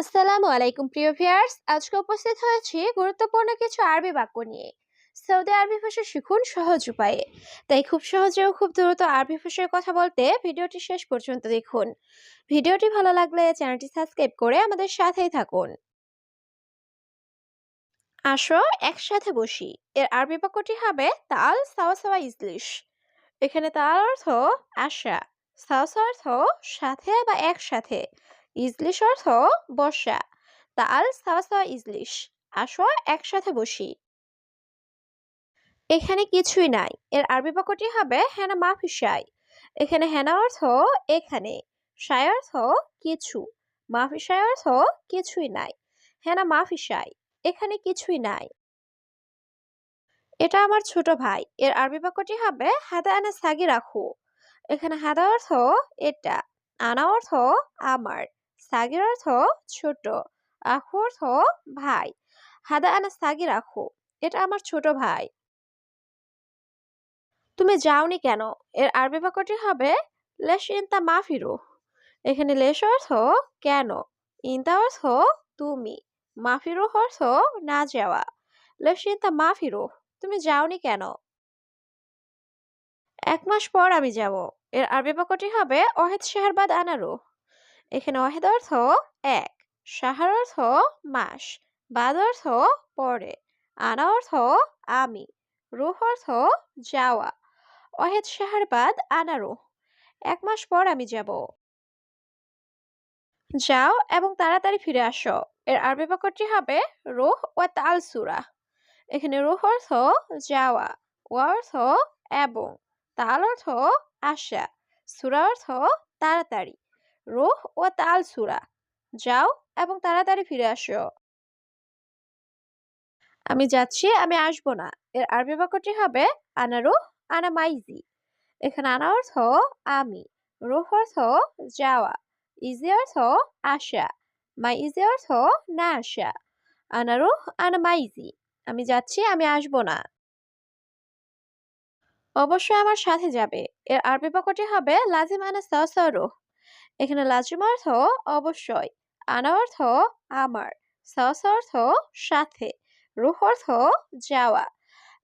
আসসালামু আলাইকুম, প্রিয় ভিউয়ার্স। আজকে উপস্থিত হয়েছি গুরুত্বপূর্ণ কিছু আরবি বাক্য নিয়ে। সৌদি আরবি ভাষা শিখুন সহজ উপায়ে। তাই খুব সহজে ও খুব দ্রুত আরবি ভাষায় কথা বলতে ভিডিওটি শেষ পর্যন্ত দেখুন। ভিডিওটি ভালো লাগলে চ্যানেলটি সাবস্ক্রাইব করে আমাদের সাথেই থাকুন। আসো, একসাথে বসি। এর আরবি বাক্যটি হবে তাল সাওয়া সাওয়া, ইজলিশ। এখানে তাল অর্থ আশা সাওয়া অর্থ সাথে বা একসাথে। ইজলিশ অর্থ বসা তাল সাওয়া ইজলিশ। আসো একসাথে বসি। এখানে কিছুই নাই। এর আরবি বাক্যটি হবে হেনা মাফি সাই এখানে হেনা অর্থ এখানে। সাই অর্থ কিছু। মাফিসাই অর্থ কিছুই নাই। হেনা মাফি সাই এখানে কিছুই নাই। এটা আমার ছোট ভাই। এর আরবি বাক্যটি হবে হাদা আনা সাগি রাখো। এখানে হাদা অর্থ এটা। আনা অর্থ আমার। সাগির অর্থ ছোট আখু অর্থ ভাই। হাদা আনা সাগি রাখো এটা আমার ছোট ভাই। তুমি যাওনি কেন? এর আরবি বাক্যটি হবে, লেশ ইনতা মাফিরু। এখানে লেশ অর্থ কেন, ইনতা অর্থ তুমি, মাফিরু অর্থ না যাওয়া। লেশ ইনতা মাফিরু, তুমি যাওনি কেন? এক মাস পর আমি যাব। এর আরবি বাক্যটি হবে, অহেদ শাহরবাদ আনারু। এখানে অহেদ অর্থ এক সাহার অর্থ মাস, বাদ অর্থ পরে, আনা অর্থ আমি, রুহ অর্থ যাওয়া অহেদ শাহরবাদ আনারু এক মাস পর আমি যাব। যাও এবং তাড়াতাড়ি ফিরে আসো। এর আরবি বাক্যটি হবে রুহ ও তাল সুরা। এখানে রুহ অর্থ যাওয়া ও অর্থ এবং, তাল অর্থ আশা সুরা অর্থ তাড়াতাড়ি। রুহ ও তাল সুরা। যাও এবং তাড়াতাড়ি ফিরে আসো। আমি যাচ্ছি, আমি আসব না। এর আরবি বাক্যটি হবে, আনা রুহ, আনা মাইজি। এখানে আনা অর্থ আমি। রুহ অর্থ যাওয়া। ইজি অর্থ আসা। মাই ইজি অর্থ না আসা। আনা রুহ, আনা মাইজি। আমি যাচ্ছি, আমি আসব না। অবশ্যই আমার সাথে যাবে। এর আরবি বাক্যটি হবে, লাজিম আনা সাহসারুহ এখানে লাজিম অর্থ অবশ্যই, আনা অর্থ আমার সাহস অর্থ সাথে, রুহ অর্থ যাওয়া,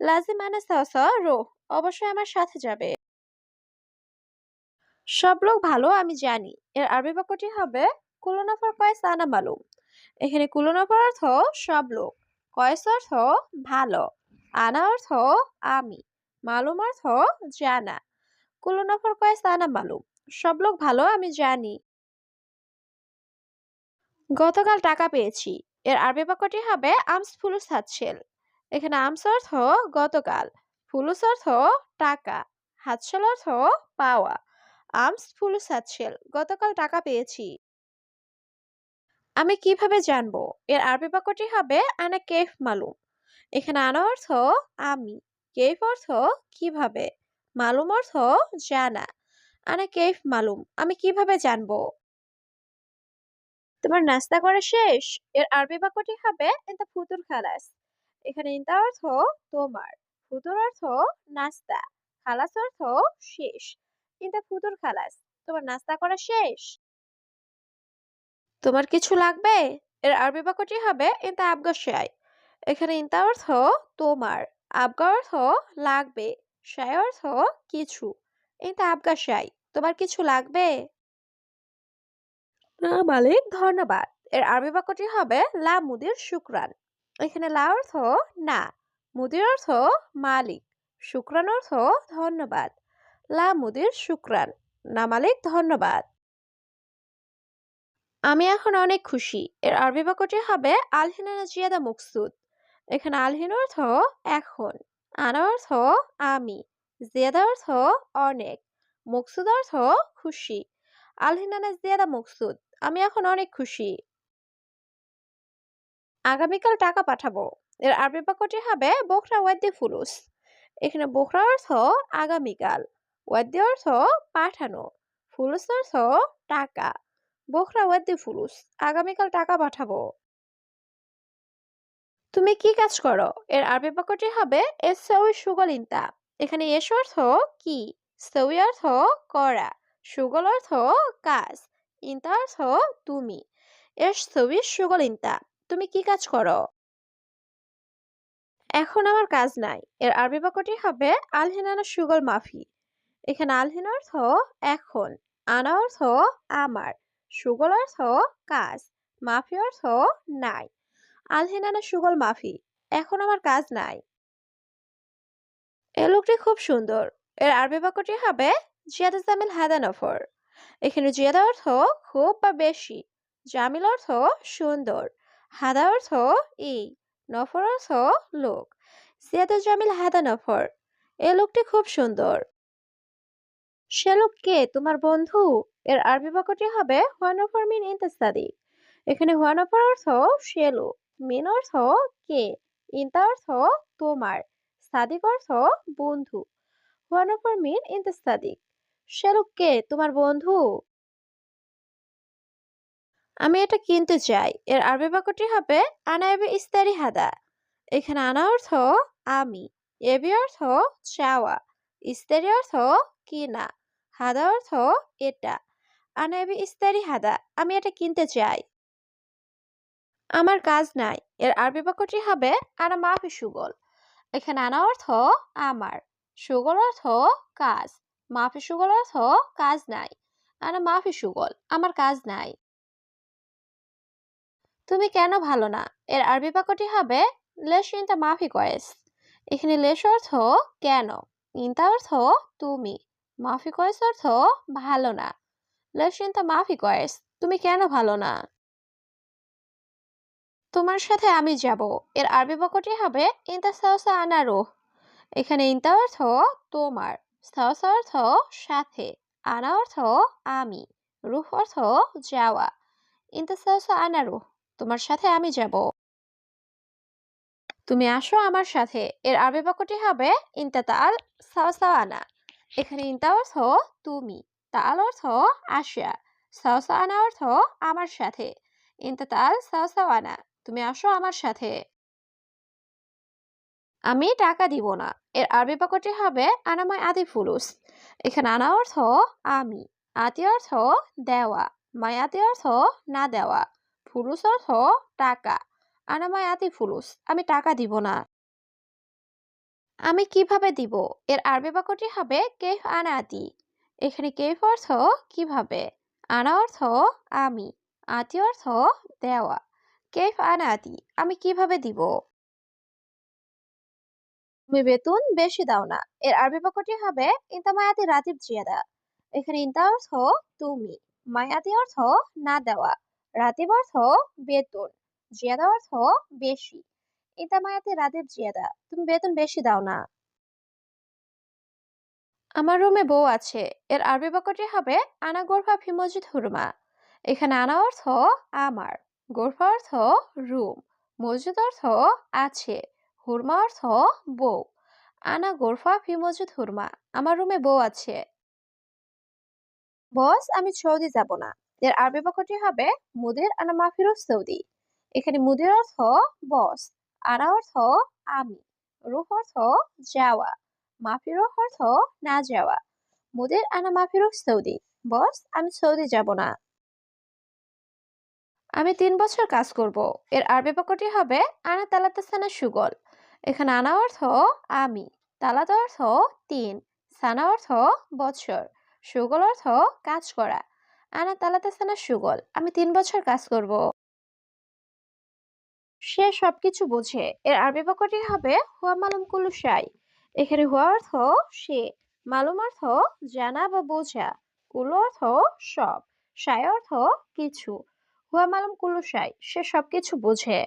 লাজিম আনা সাহসা রুহ, অবশ্যই আমার সাথে যাবে। সব লোক ভালো, আমি জানি। এর আরবি বাক্যটি হবে, কুলনাফার কয়েস আনা মালুম। এখানে কুলনাফার অর্থ সব লোক, কয়েস অর্থ ভালো, আনা অর্থ আমি, মালুম অর্থ জানা, কুলনাফার কয়েস আনা মালুম। সব লোক ভালো, আমি জানি। গতকাল টাকা পেয়েছি। এর আরবি বাক্যটি হবে, আমস ফুলুস হাতছেল এখানে আমস অর্থ গতকাল, ফুলুস অর্থ টাকা হাতছেল অর্থ পাওয়া। আমস ফুলুস হাতছেল গতকাল টাকা পেয়েছি। আমি কীভাবে জানব? এর আরবি বাক্যটি হবে, আনা কেফ মালুম। এখানে আনা অর্থ, আমি। কেফ অর্থ, কীভাবে? মালুম অর্থ, জানা। আনা কেফ মালুম, আমি কীভাবে জানব? তোমার নাস্তা করা শেষ? এর আরবি বাক্যটি হবে ইন্তা ফুতুর খালাস এখানে ইন্তা অর্থ তোমার ফুতুর অর্থ নাস্তা, খালাস অর্থ শেষ। ইন্তা ফুতুর খালাস তোমার নাস্তা করা শেষ? তোমার কিছু লাগবে? এর আরবি বাক্যটি হবে ইন্তা আবগা শাই এখানে ইন্তা অর্থ তোমার আবগা অর্থ লাগবে শাই অর্থ কিছু। ইন্তা আবগা শাই তোমার কিছু লাগবে? না মালিক, ধন্যবাদ। এর আরবি বাক্যটি হবে, লা মুদির শুক্রান। এখানে লা অর্থ, না। মুদির অর্থ, মালিক। শুক্রান অর্থ, ধন্যবাদ। লা মুদির শুক্রান। না মালিক, ধন্যবাদ। আমি এখন অনেক খুশি। এর আরবি বাক্যটি হবে, আলহিনা জিয়াদা মুকসুদ। এখানে আলহিন অর্থ, এখন। আনা অর্থ, আমি। জিয়াদা অর্থ, অনেক। মুকসুদ অর্থ খুশি। আলহিনানা জিয়াদা মুকসুদ, আমি এখন অনেক খুশি। আগামীকাল টাকা পাঠাবো। এর আরবি বাক্যটি হবে বোখরা ওয়াদ্দি ফুলুস। এখানে বোখরা অর্থ আগামীকাল, ওয়াদ্দি অর্থ পাঠানো, ফুলুস অর্থ টাকা। বোখরা ওয়াদ্দি ফুলুস, আগামীকাল টাকা পাঠাবো। তুমি কি কাজ করো? এর আরবি বাক্যটি হবে এস সৌই সুগল ইন্তা এখানে এস অর্থ কি? সৌই অর্থ করা, সুগল অর্থ কাজ, ইন্তা অর্থ তুমি। এর ছবি সুগল ইন্তা, তুমি কি কাজ করো? এখন আমার কাজ নাই, এর আরবি বাক্যটি হবে আলহিনানা সুগল মাফি। এখানে আলহিন অর্থ এখন, আনা অর্থ আমার, সুগল অর্থ কাজ, মাফি অর্থ নাই। আলহিনানা সুগল মাফি, এখন আমার কাজ নাই। এ লোকটি খুব সুন্দর এর আরবি বাক্যটি হবে জিয়াদা জামিল হাদা নফর। এখানে জিয়াদা অর্থ খুব বা বেশি, জামিল অর্থ সুন্দর, হাদা অর্থ এই, নফর অর্থ লোক। জিয়াদা জামিল হাদা নফর, এ লোকটি খুব সুন্দর। সে লোক কে? তোমার বন্ধু। এর আরবি বাক্যটি হবে হুয়ানফর মিন ইন্তাস্তাদি এখানে হুয়ানফর অর্থ সে লোক, মিন অর্থ কে, ইন্তা অর্থ তোমার, সাদিক অর্থ বন্ধু। হুয়ানফর মিন ইন্তাস্তাদিক সে লোক কে? তোমার বন্ধু? আমি এটা কিনতে চাই। এর আরবি বাক্যটি হবে, আনা এবি ইস্তারি হাদা। এখানে আনা অর্থ, আমি। এবি অর্থ, চাওয়া। ইস্তারি অর্থ, কিনা। হাদা অর্থ, এটা। আনা এবি ইস্তারি হাদা। আমি এটা কিনতে চাই। আমার কাজ নাই। এর আরবি বাক্যটি হবে, আনা মাফি সুগল এখানে আনা অর্থ, আমার। সুগল অর্থ কাজ। মাফি সুগল অর্থ কাজ নাই। আনা মাফি সুগল, আমার কাজ নাই। তুমি কেন ভালো না? এর আরবি বাক্যটি হবে লেশ ইনতা মাফি কয়েস। এখানে লেশ অর্থ কেন, ইনতা অর্থ তুমি। মাফি কয়েস অর্থ ভালো না। লেশ ইনতা মাফি কয়েস, তুমি কেন ভালো না? তোমার সাথে আমি যাব। এর আরবি বাক্যটি হবে ইনতা সাওসা আনারো এখানে ইনতা অর্থ তোমার সাওসা অর্থ সাথে, আনা অর্থ আমি, রুহ অর্থ যাওয়া ইনতা সাওসা আনারো তোমার সাথে আমি যাব। তুমি আসো আমার সাথে, এর আরবি বাক্যটি হবে ইনতা তাল সাওসা আনা, এখানে ইনতা অর্থ তুমি, তাল অর্থ আসা সাওসা আনা অর্থ আমার সাথে ইনতা তাল সাওসা আনা, তুমি আসো আমার সাথে। আমি টাকা দিব না। এর আরবি বাক্যটি হবে আনামায় আদি ফুলুস। এখানে আনা অর্থ, আমি। আতি অর্থ, দেওয়া। মায়াতি অর্থ, না দেওয়া। ফুলুস অর্থ, টাকা। আনামায় আতি ফুলুস। আমি টাকা দিব না। আমি কীভাবে দিব? এর আরবি বাক্যটি হবে কেফ আনা আতি এখানে কেফ অর্থ, কীভাবে? আনা অর্থ, আমি। আতি অর্থ, দেওয়া। কেফ আনা আতি আমি কীভাবে দিব? তুমি বেতন বেশি দাও না। এর আরবি বাক্যটি হবে, ইন্তা মায়াতি রাতিব জিয়াদা। এখানে ইন্তা অর্থ তুমি মায়াতি অর্থ না দেওয়া রাতিব অর্থ বেতন জিয়াদা অর্থ বেশি ইন্তা মায়াতি রাতিব জিয়াদা তুমি বেতন বেশি দাও না। আমার রুমে বউ আছে। এর আরবি বাক্যটি হবে, আনা গোরফা ফি মসজিদ হুরমা এখানে আনা অর্থ আমার গোরফা অর্থ রুম মসজিদ অর্থ আছে হুরমা অর্থ বউ। আনা গোরফা ফি মসজিদ হুরমা, আমার রুমে বউ আছে। বস, আমি সৌদি যাব না। এর আরবি বাক্যটি হবে মুদির আনা মাফিরুস সৌদি। এখানে মুদির অর্থ বস, আনা অর্থ আমি, রুহ অর্থ যাওয়া মাফিরুহ অর্থ না যাওয়া। মুদির আনা মাফিরুস সৌদি। বস, আমি সৌদি যাব না। আমি তিন বছর কাজ করব। এর আরবি বাক্যটি হবে আনা তালাতাসানা সুগল। এখানে আনা অর্থ আমি তালাত অর্থ তিন, সানা অর্থ বছর সুগল অর্থ কাজ করা। আনা তালাতাসানা সুগল, আমি তিন বছর কাজ করব। সে সবকিছু বোঝে। এর আরবি বাক্যটি হবে, হুয়া মালুম কুলু সাই এখানে হুয়া অর্থ সে, মালুম অর্থ জানা বা বোঝা, কুলু অর্থ সব সাই অর্থ কিছু। হুয়া মালুম কুলু সাই সে সবকিছু বোঝে।